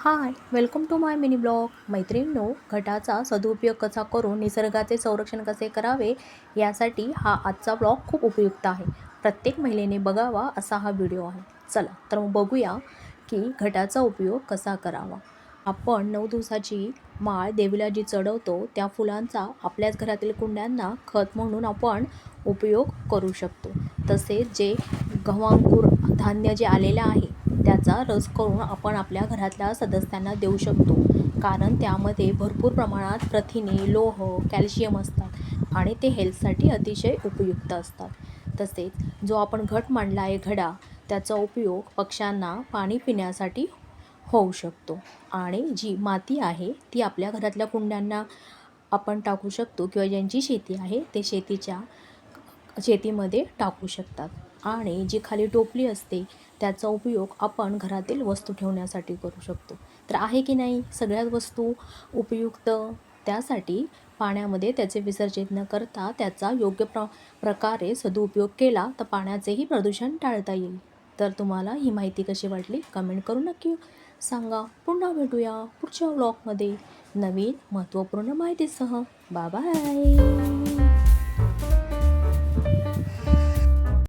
Hi welcome to my mini blog मैत्रिणींनो घटाचा सदुपयोग कसा करून निसर्गाचे संरक्षण कसे करावे यासाठी हा आजचा ब्लॉग खूप उपयुक्त आहे. प्रत्येक महिलेने बघावा असा हा व्हिडिओ आहे. चला तर मग बघूया की घटाचा उपयोग कसा करावा. आपण नऊ दिवसाची माळ देवीला जी चढवतो त्या फुलांचा आपल्याच घरातील कुंड्यांना खत म्हणून आपण उपयोग करू शकतो. तसेच जे गव्हांकूर धान्य जे आलेलं आहे त्याचा रस करून आपण आपल्या घरातल्या सदस्यांना देऊ शकतो. कारण त्यामध्ये भरपूर प्रमाणात प्रथिने लोह कॅल्शियम असतात आणि ते हेल्थसाठी अतिशय उपयुक्त असतात. तसेच जो आपण घट मांडला आहे घडा त्याचा उपयोग पक्ष्यांना पाणी पिण्यासाठी होऊ शकतो आणि जी माती आहे ती आपल्या घरातल्या कुंड्यांना आपण टाकू शकतो किंवा ज्यांची शेती आहे ते शेतीच्या शेतीमध्ये टाकू शकतात. आणि जी खाली टोपली असते त्याचा उपयोग आपण घरातील वस्तू ठेवण्यासाठी करू शकतो. तर आहे की नाही? सगळ्याच वस्तू उपयुक्त त्यासाठी पाण्यामध्ये त्याचे विसर्जित न करता त्याचा योग्य प्र प्रकारे सदुपयोग केला तर पाण्याचेही प्रदूषण टाळता येईल. तर तुम्हाला ही माहिती कशी वाटली? कमेंट करू नक्की सांगा. पुन्हा भेटूया पुढच्या व्लॉगमध्ये नवीन महत्त्वपूर्ण माहितीसह. बाय